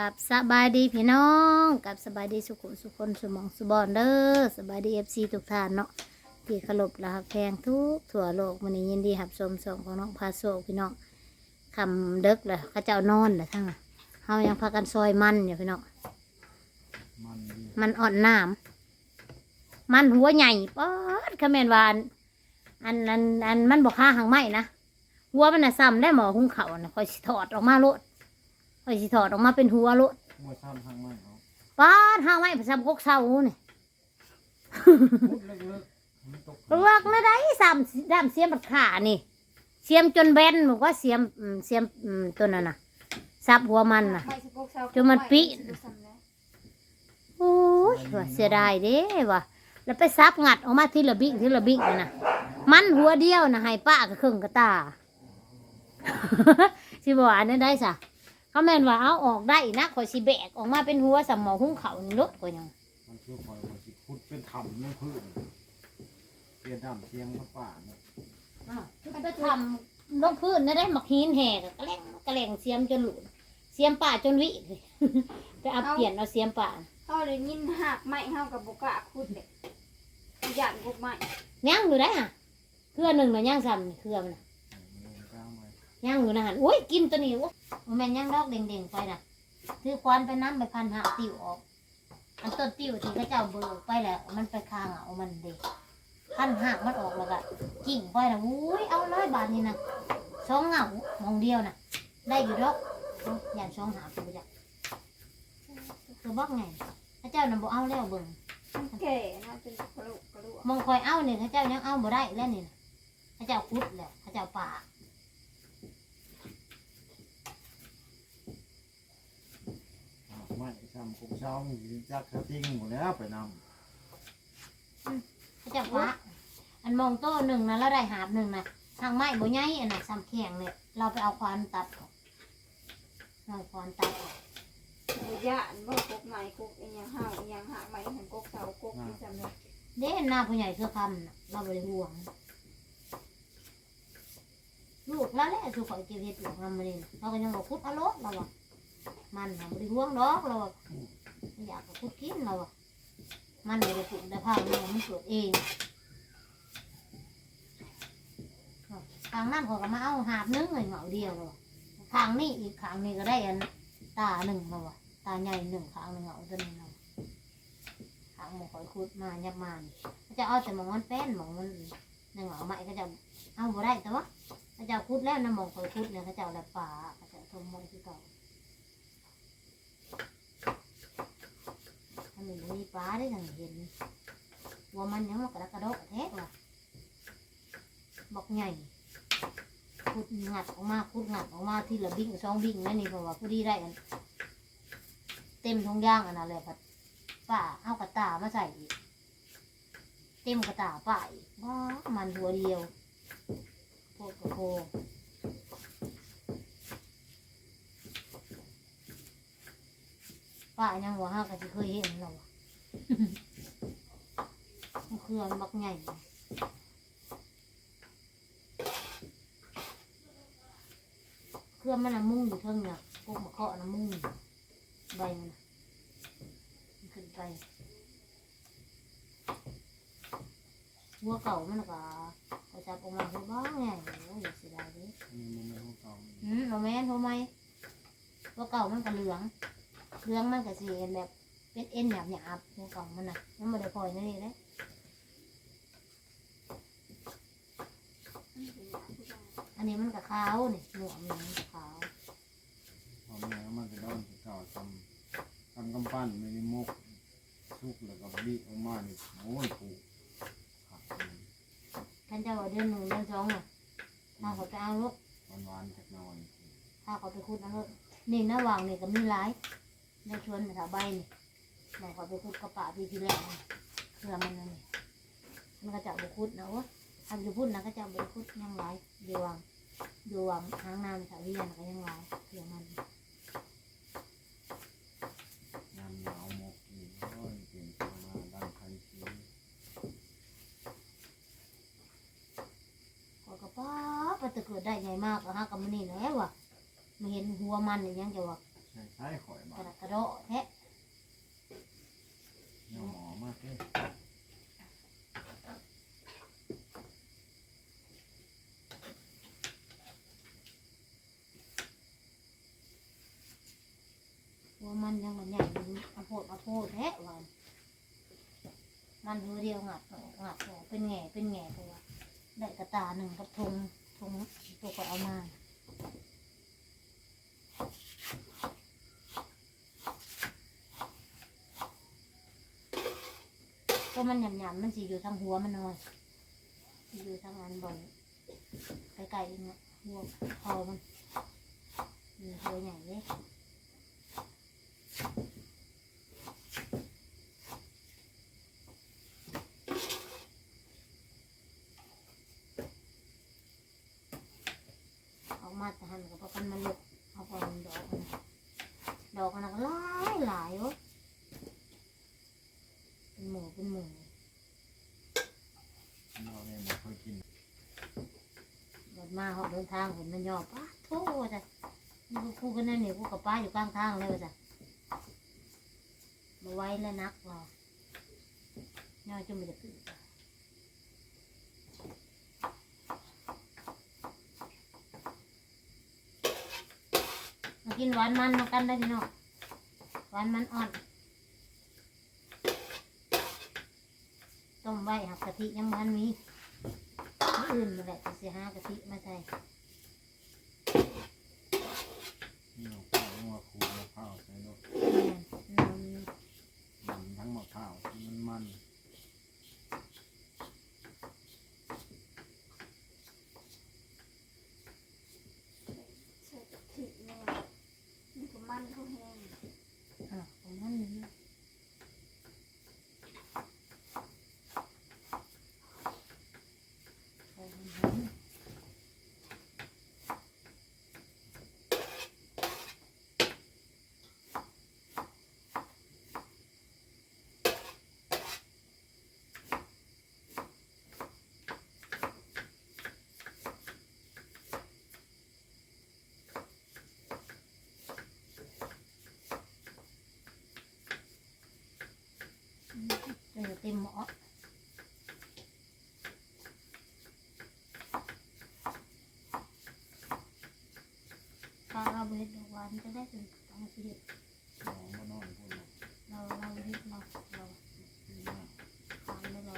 กับสบายดีพี่น้องกับสบายดีสุขุมสุคนสมองสุบอนเด้อสบายดีเอฟซีทุกท่านเนาะที่เคารพและแพงทุกทั่วโลกมันนี้ยินดีหับชมส่งของน้องพาโซพี่น้องคำเด็กเลยเขาเจ้านอนเลยทั้งน่ะเฮายังพากันซอยมันอยู่พี่น้องมันดีมันอ่อนน้ำมันหัวใหญ่ป๊อดขมนวาอันอันอันอันมันบอกค่าหางไหมนะหัวมันน่ะซ้ำได้หมอหุงเขาวนะคอยสิถอดออกมาโลด คอยสิถอดออกมาเป็นหัวโลดมวยซ้ำทางไม้เขาป้าดห้างไม้ประจำกกเสานี่พุดเลิกๆมันตกเลิกนะได้สามดามเสียมบัดขานี่ เสียมจนแบนบอกว่าเสียมอืมเสียมอืมตัวนั้นน่ะซับหัวมันน่ะ จนมันปิ โอ้ยว่าเสียดายเด้ว่ะแล้วไปซับงัดออกมาทีละบิ๊กทีละบิ๊กนี่นะมันหัวเดียวนะให้ป้ากับครึ่งกระตา สิบอกอันนั้นได้สะ เขาแม่นว่าเอาออกได้นะข่อยสิแบกออกมาเป็นหัวสมองหุ้งเขานี่รถข่อยยังมันคือคอยว่าสิพุดเป็นถ้ำในพื้นเปลี่ยนดำเสียงมาป่าเนี่ยมันไปทำลงพื้นนะได้หมักหินแหกกระแลงกระแลงเสียมจนหลุดเสียมป่าจนวิเลยไปเอาเปลี่ยนเอาเสียมป่าเขาเลยยินหักไม้เฮากับบุกะคุดเด็กหยาดกุกไม้ย่างอยู่ได้ฮะเครือหนึ่งนะย่างซ้ำนี่เครือมันน่ะ ลงกลางไว้ ย่างอยู่นะหันโอ้ยกินตัวนี้โอ้มันแม่นย่างดอกเด่งๆไปน่ะถือควันไปน้ำไปพันหาติวออกอันต้นติวที่เขาเจ้าเบิกไปแหละมันไปคางเอามันเด็กพันหักมันออกแล้วก็กิ่งไปนะอุ้ยเอาร้อยบาทนี่นะสองเหงามองเดียวนะได้อยู่ดอกเอาอย่างสองหาตัวจ้ะตัวบอกไงเขาเจ้าน่ะบ่เอาแล้วเบิ่งมันแก่นะเป็นกระโหลกกระโหลกมองคอยเอาเนี่ยเขาเจ้ายังเอาบ่ได้แล้วนี่นะเขาเจ้าพุดแหละเขาเจ้าป่า เอา ไม้ซ้ำกุกเช้ามีจักกระติ้งหมดแล้วไปนเขาเจ้าป่าอันมองโต้หนึ่งนะแล้วได้หาบหนึ่งนะทางไม้บ่ใหญ่อันน่ะซ้ำแข็งเลยเราไปเอาควานตัดออกเราควานตัดออกหยาดบ่กุกไม้กุกอีหยังห้าวอีหยังหักไม้หันกุกเสากุกที่จำเลยเด้หน้าผู้ใหญ่คือคำน่ะเราบ่ได้ห่วง ลูกแล้วแหละสุขอยเก็บเห็ดหลงทำมาเลยเราก็ยังบอกพุดเอารถเราอะ มันทำบริห่วงดอกเราอะไม่อยากกับพุดกินเราอะมันเลยได้ปลูกได้พังเรามันเกิดเองทางนั่นเขาก็มาเอาหาบนึงเลยเหงาเดียวเราทางนี้อีกทางนี้ก็ได้อันตาหนึ่งเราอะตาใหญ่หนึ่งทางหนึ่งเหงาตัวหนึงเราทางหมอคอยคุดมายับมันเขาจะเอาแต่หมองมันแป้นหมองมันหนึ่งเหงาใหม่ก็จะเอาบ่ได้แต่ว่าพระเจ้าคุดแล้วน้ำมองคอยคุดเนี่ยพระเจ้าละป่าพระเจ้าทมมอยที่เก่า มีมีปลาได้ทังเห็นว่ามันยังมากระกระโดดแท้ว่ะบอกใหญ่คุดงัดออกมาคุดงัดออกมาที่ละบิ่งสองบิ่งนั่นนี่เพราะว่าผู้ดีได้อันเต็มทงย่างอันนั้นเลยพัดป้าเอากระตามาใส่อีกเต็มกระตาป้าอีกว้ามันหัวเดียวโคกโคป้ายังว่าห้าก็จะเคยเห็นเราอะ เครื่องบักใหญ่เครื่องมันน่ะมุ่งอยู่เทิงเนี่ยพวกมะเคาะน่ะมุ่งใบมันน่ะมันขึ้นไปหัวเก่ามันน่ะก็ก็จับออกมาคือบ้างไงโอ้ยเสียดายเดิำมีมันในห้องเก่าอืมเราแม่นทำไมหัวเก่ามันก็เหลืองเหลืองมันก็สีแบบ เป็นเอ็นหยาบหยาบๆหัวเก่ามันน่ะมันไม่ได้ปล่อยนั่นเองเลยอันนี้มันกับขาวนี่หนวดมันกับขาวพอแม่มันจะด้อนเก่าทำทำกำปั้นไม่ได้มกทุกแล้วก็บีออกมานี่โอ้ยผูกขาดท่านเจ้าว่าเดือนหนึ่งเดือนสองอะถ้าเขาไปเอาลูกหวานๆจากหนอนถ้าเขาไปคุดเอาลูกนี่หน้าวางนี่ก็มีหลายในชวนแถวใบนี่ มองเขาไปคุดกระป๋าพี่ที่แรกนี่เพื่อมันนั่นนี่มันก็จะเอาไปคุดนะวะทำอยู่พุ่นนะก็จะเอาไปคุดยังหลายเดี๋ยววางเดี๋ยววางทางน้ำแถวเรียนก็ยังหลายเพื่อมันงานหนาวมกอีกโอ้ยเก่งจังมาดังคันชีขอยกระป๋าไปตะเกิดได้ไงมากอะฮะกับมันนี่แหล้ววะมาเห็นหัวมันนี่ยังจะว่าใช่ซ้ช้ข่อยกบ้าระกระโดดแท้ หมอมากเลยหัวมันยังมันใหญ่มันเอาโพดเอาโพดแท้วันมันหัวเดียวงัดออกงัดออกเป็นแง่เป็นแง่ตัวได้กระตาหนึ่งกับทงทงตัวก็เอามา ก็มันหยำๆมันสิอยู่ทางหัวมันหน่อยสิอยู่ทางอันบนไกลๆเนี่ยหัวคอมันมีหัวใหญ่เลยเอามาต่หันกับกันมาลุกเอาไปดอกมันดอกมันก็หลายหลายว้ยเป็น หมูเป็นหมูเราเนี่ยไม่เคยกินเดินมาเขาเดินทางเห็นมันยอป้าโธ่จ้ะนี่กูคู่กันนั่นนี่กูกับป้าอยู่กลางทางเลยจ้ะมาไว้แล้วนักเราย่อจนไม่ได้ตื่นจ้ะมากินหวานมันมากันได้พี่น้องหวานมันอ่อน ต้มไว้หักกะทิยังมันมีอื่นมาแหละจะเสียห้ากะทิมาใส่ นี่เราข้าวงัวคูมะพร้าวใส่รส แม่นน มันทั้งมะพร้าวที่มันมัน ใส่กะทิแม่มันก็มันเขาแห้งำอะของมันนี่ใส่มันหอมจนจะ เต็มหม้อปลาเราเบ็ดดอกหวานจะได้ถึงต้องเสีย หมอมานอนพวกเรา เราเราเฮ็ดเราเรา เป็นมาก ทานไม่เรา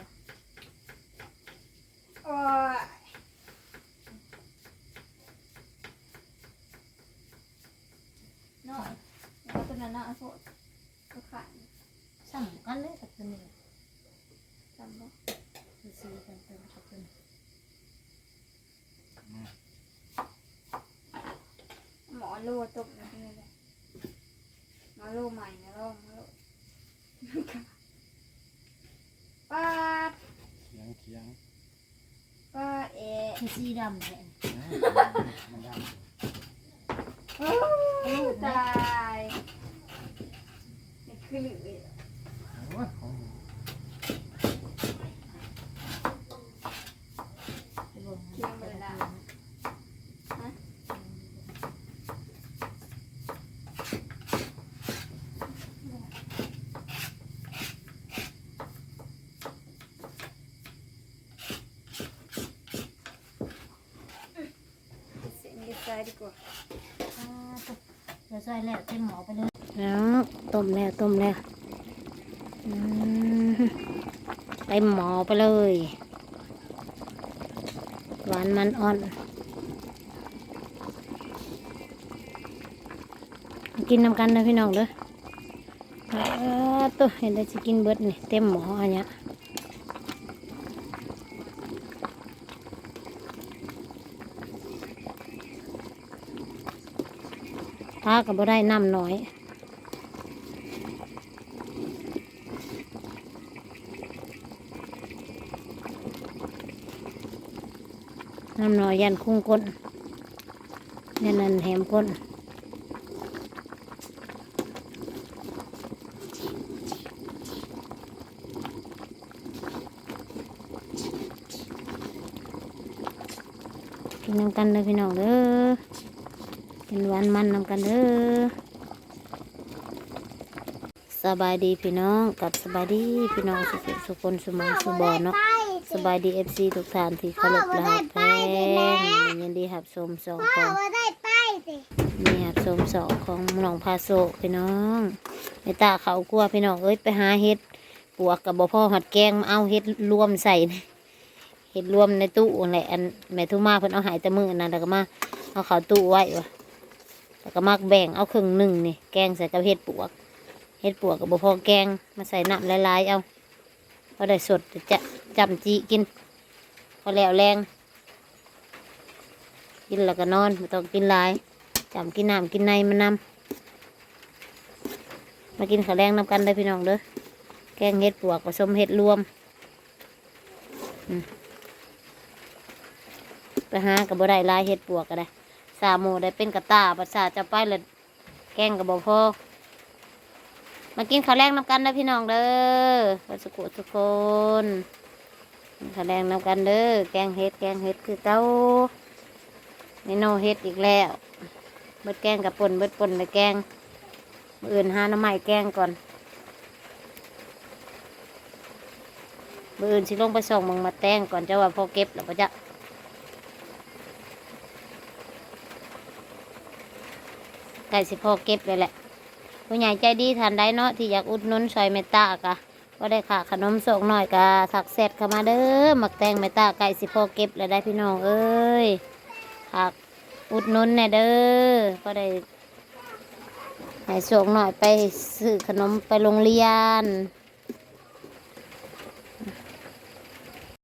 โอ้ยน้อยแล้วตัวนั้นน่ะเอาโทษก็ขาย สั่งกันเลยกับตัวนี้ จำบ่ คือซีกันเติมกับตัวนี้ มา หมอ โลตกนะนี่แหละมอโลใหม่นะลองหมอโลป้าเคียงเคียงป้าเอะคือซีดำแทนนะมันได้โอ้ตายนี่คือเหลือโอ้ยของ ไปเบิ่ง เคียงไปเลยนะฮะ เสียงดี ใจดีกว่าเดี๋ยวใส่แล้วเต็มหมอไปเลยแล้วต้มแล้วต้มแล้วอืมเต็มหมอไปเลย หวานมันอ่อน กินน้ำกันนะพี่น้องเด้อตัวเห็นได้สิกินเบิดนี่เต็มหมออันเนี้ย ถ้าก็บ่ได้น้ำน้อยน้ำน้อยยันคุ้งก้นยันนันแหมก้นกินน้ำกันเลยพี่น้องเด้อ กินหวานมันน้ำกันเด้อสบายดีพี่น้องกับสบายดีพี่น้องสุขสุขคนสมองสุบอเนาะสบายดีเอฟซีทุกท่านที่เคารพและรักแพงยินดีหับชมสองของนี่หับชมสองของน้องพาโซพี่น้องในตาเขากลัวพี่น้องเอ้ยไปหาเฮ็ดปวกกับบ่พ่อหัดแกงมาเอาเฮ็ดรวมใส่เฮ็ดรวมในตู้นั่นแหละอันแม่ทุ่มาเพิ่นเอาหายแต่มือนั่นแล้วก็มาเอาเขาตู้ไว้วะ แล้วก็มาแบ่งเอาครึ่งหนึ่งนี่แกงใส่กับเฮ็ดปวกเฮ็ดปวกกับบ่พอแกงมาใส่น้ำละลายๆเอาพอได้สดจะจำจีกิน พอแล้วแรงกินแล้วก็นอนไม่ต้องกินหลายจำกินน้ำกินในมันนำมากินข้าวแรงนำกันเลยพี่น้องเด้อแกงเฮ็ดปวกผสมเฮ็ดรวมไปหากับบ่ได้ลายเฮ็ดปวกก็ได้ สามโมได้เป็นกระตาภาษาจะไปเลยแกงกับบ่พอมากินข้าวแรงน้ำกันนะพี่น้องเด้อวัสกุทุกคนข้าวแรงน้ำกันเด้อแกงเห็ดแกงเห็ดคือเต้าเมนูเห็ดอีกแล้วเบิดแกงกับป่นเบิดป่นเลยแกงอื่นหาน้ำใหม่แกงก่อนมืออื่นสิลงไปส่งมึงมาแตงก่อนจะว่าพอเก็บแล้วปะจ๊ะ ไก่สิพอเก็บเลยแหละ ผู้ใหญ่ใจดีทานได้เนาะที่อยากอุดหนุนซอยเมตตากะก็ได้ค่ะขนมส่งหน่อยกะถักเสร็จเข้ามาเด้อหมักแตงเมตตาไก่สิพอเก็บแล้วได้พี่น้องเอ้ยผักอุดหนุนแน่เด้อก็ได้ให้ส่งหน่อยไปซื้อขนมไปโรงเรียน